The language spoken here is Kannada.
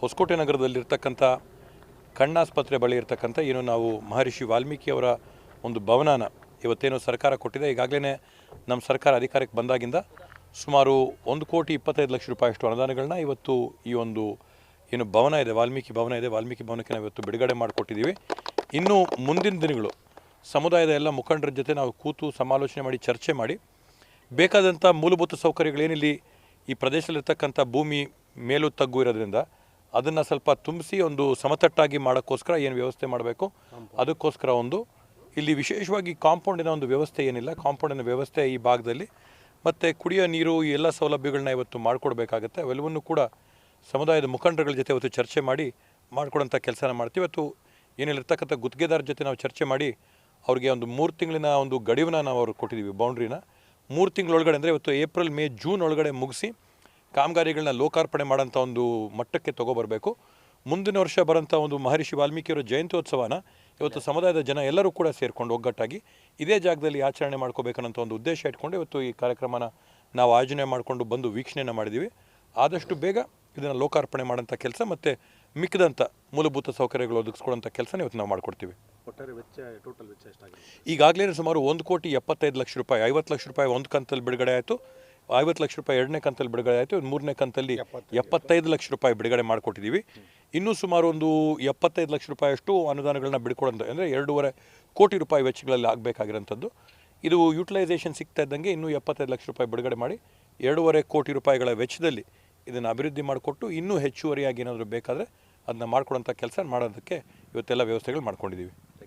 ಹೊಸಕೋಟೆ ನಗರದಲ್ಲಿರ್ತಕ್ಕಂಥ ಕಣ್ಣಾಸ್ಪತ್ರೆ ಬಳಿ ಇರ್ತಕ್ಕಂಥ ಏನು ನಾವು ಮಹರ್ಷಿ ವಾಲ್ಮೀಕಿಯವರ ಒಂದು ಭವನನ ಇವತ್ತೇನು ಸರ್ಕಾರ ಕೊಟ್ಟಿದೆ. ಈಗಾಗಲೇ ನಮ್ಮ ಸರ್ಕಾರ ಅಧಿಕಾರಕ್ಕೆ ಬಂದಾಗಿಂದ ಸುಮಾರು ಒಂದು ಕೋಟಿ ಇಪ್ಪತ್ತೈದು ಲಕ್ಷ ರೂಪಾಯಿಯಷ್ಟು ಅನುದಾನಗಳನ್ನ ಇವತ್ತು ಈ ಒಂದು ಏನು ಭವನ ಇದೆ, ವಾಲ್ಮೀಕಿ ಭವನ ಇದೆ. ವಾಲ್ಮೀಕಿ ಭವನಕ್ಕೆ ನಾವು ಇವತ್ತು ಬಿಡುಗಡೆ ಮಾಡಿಕೊಟ್ಟಿದ್ದೀವಿ. ಇನ್ನು ಮುಂದಿನ ದಿನಗಳು ಸಮುದಾಯದ ಎಲ್ಲ ಮುಖಂಡರ ಜೊತೆ ನಾವು ಕೂತು ಸಮಾಲೋಚನೆ ಮಾಡಿ, ಚರ್ಚೆ ಮಾಡಿ, ಬೇಕಾದಂಥ ಮೂಲಭೂತ ಸೌಕರ್ಯಗಳೇನಿಲ್ಲಿ ಈ ಪ್ರದೇಶದಲ್ಲಿರ್ತಕ್ಕಂಥ ಭೂಮಿ ಮೇಲು ತಗ್ಗು ಇರೋದ್ರಿಂದ ಅದನ್ನು ಸ್ವಲ್ಪ ತುಂಬಿಸಿ ಒಂದು ಸಮತಟ್ಟಾಗಿ ಮಾಡೋಕ್ಕೋಸ್ಕರ ಏನು ವ್ಯವಸ್ಥೆ ಮಾಡಬೇಕು? ಅದಕ್ಕೋಸ್ಕರ ಒಂದು ಇಲ್ಲಿ ವಿಶೇಷವಾಗಿ ಕಾಂಪೌಂಡಿನ ಒಂದು ವ್ಯವಸ್ಥೆ ಏನಿಲ್ಲ. ಕಾಂಪೌಂಡಿನ ವ್ಯವಸ್ಥೆ ಈ ಭಾಗದಲ್ಲಿ. ಮತ್ತು ಕುಡಿಯೋ ನೀರು ಈ ಎಲ್ಲ ಸೌಲಭ್ಯಗಳನ್ನ ಇವತ್ತು ಮಾಡಿಕೊಡ್ಬೇಕಾಗತ್ತೆ. ಅವೆಲ್ಲವನ್ನು ಕೂಡ ಸಮುದಾಯದ ಮುಖಂಡರುಗಳ ಜೊತೆ ಇವತ್ತು ಚರ್ಚೆ ಮಾಡಿ ಮಾಡಿಕೊಡೋಂಥ ಕೆಲಸನ ಮಾಡ್ತೀವಿ. ಇವತ್ತು ಏನಿಲ್ಲಿರ್ತಕ್ಕಂಥ ಗುತ್ತಿಗೆದಾರ ಜೊತೆ ನಾವು ಚರ್ಚೆ ಮಾಡಿ ಅವ್ರಿಗೆ ಒಂದು ಮೂರು ತಿಂಗಳಿನ ಒಂದು ಗಡಿವನ್ನ ನಾವು ಅವ್ರಿಗೆ ಕೊಟ್ಟಿದ್ದೀವಿ ಬೌಂಡ್ರಿನ ಮೂರು ತಿಂಗಳೊಳಗಡೆ ಅಂದರೆ ಇವತ್ತು ಏಪ್ರಿಲ್ ಮೇ ಜೂನ್ ಒಳಗಡೆ ಮುಗಿಸಿ ಕಾಮಗಾರಿಗಳನ್ನ ಲೋಕಾರ್ಪಣೆ ಮಾಡೋಂಥ ಒಂದು ಮಟ್ಟಕ್ಕೆ ತಗೋಬರಬೇಕು. ಮುಂದಿನ ವರ್ಷ ಬರೋಂಥ ಒಂದು ಮಹರ್ಷಿ ವಾಲ್ಮೀಕಿಯವರ ಜಯಂತ್ಯೋತ್ಸವನ ಇವತ್ತು ಸಮುದಾಯದ ಜನ ಎಲ್ಲರೂ ಕೂಡ ಸೇರಿಕೊಂಡು ಒಗ್ಗಟ್ಟಾಗಿ ಇದೇ ಜಾಗದಲ್ಲಿ ಆಚರಣೆ ಮಾಡ್ಕೋಬೇಕನ್ನೋಂಥ ಒಂದು ಉದ್ದೇಶ ಇಟ್ಕೊಂಡು ಇವತ್ತು ಈ ಕಾರ್ಯಕ್ರಮನ ನಾವು ಆಯೋಜನೆ ಮಾಡಿಕೊಂಡು ಬಂದು ವೀಕ್ಷಣೆಯನ್ನು ಮಾಡಿದ್ದೀವಿ ಆದಷ್ಟು ಬೇಗ ಇದನ್ನು ಲೋಕಾರ್ಪಣೆ ಮಾಡೋಂಥ ಕೆಲಸ ಮತ್ತು ಮಿಕ್ಕಿದಂಥ ಮೂಲಭೂತ ಸೌಕರ್ಯಗಳು ಒದಗಿಸ್ಕೊಳ್ಳೋಂಥ ಕೆಲಸನ ಇವತ್ತು ನಾವು ಮಾಡಿಕೊಡ್ತೀವಿ. ಒಟ್ಟಾರೆ ವೆಚ್ಚ ಟೋಟಲ್ ವೆಚ್ಚ ಎಷ್ಟಾಗಿದೆ? ಈಗಾಗಲೇ ಸುಮಾರು ಒಂದು ಕೋಟಿ ಎಪ್ಪತ್ತೈದು ಲಕ್ಷ ರೂಪಾಯಿ ಐವತ್ತು ಲಕ್ಷ ರೂಪಾಯಿ ಒಂದು ಕಂತಲ್ಲಿ ಬಿಡುಗಡೆ ಆಯಿತು. ಐವತ್ತು ಲಕ್ಷ ರೂಪಾಯಿ ಎರಡನೇ ಕಂತಲ್ಲಿ ಬಿಡುಗಡೆ ಆಯಿತು ಮೂರನೇ ಕಂತಲ್ಲಿ ಎಪ್ಪತ್ತೈದು. ಲಕ್ಷ ರೂಪಾಯಿ ಬಿಡುಗಡೆ ಮಾಡಿಕೊಟ್ಟಿದ್ದೀವಿ ಇನ್ನೂ ಸುಮಾರು ಒಂದು ಎಪ್ಪತ್ತೈದು ಲಕ್ಷ ರೂಪಾಯಿಯಷ್ಟು ಅನುದಾನಗಳನ್ನ ಬಿಡ್ಕೊಡೋದು. ಅಂದರೆ ಎರಡೂವರೆ ಕೋಟಿ ರೂಪಾಯಿ ವೆಚ್ಚಗಳಲ್ಲಿ ಆಗಬೇಕಾಗಿರೋಂಥದ್ದು. ಇದು ಯುಟಿಲೈಸೇಷನ್ ಸಿಗ್ತಾ ಇದ್ದಂಗೆ ಇನ್ನೂ ಎಪ್ಪತ್ತೈದು ಲಕ್ಷ ರೂಪಾಯಿ ಬಿಡುಗಡೆ ಮಾಡಿ ಎರಡೂವರೆ ಕೋಟಿ ರೂಪಾಯಿಗಳ ವೆಚ್ಚದಲ್ಲಿ ಇದನ್ನು ಅಭಿವೃದ್ಧಿ ಮಾಡಿಕೊಟ್ಟು ಇನ್ನೂ ಹೆಚ್ಚುವರಿಯಾಗಿ ಏನಾದರೂ ಬೇಕಾದರೆ ಅದನ್ನ ಮಾಡ್ಕೊಡೋಂಥ ಕೆಲಸ ಮಾಡೋದಕ್ಕೆ ಇವತ್ತೆಲ್ಲ ವ್ಯವಸ್ಥೆಗಳು ಮಾಡ್ಕೊಂಡಿದ್ದೀವಿ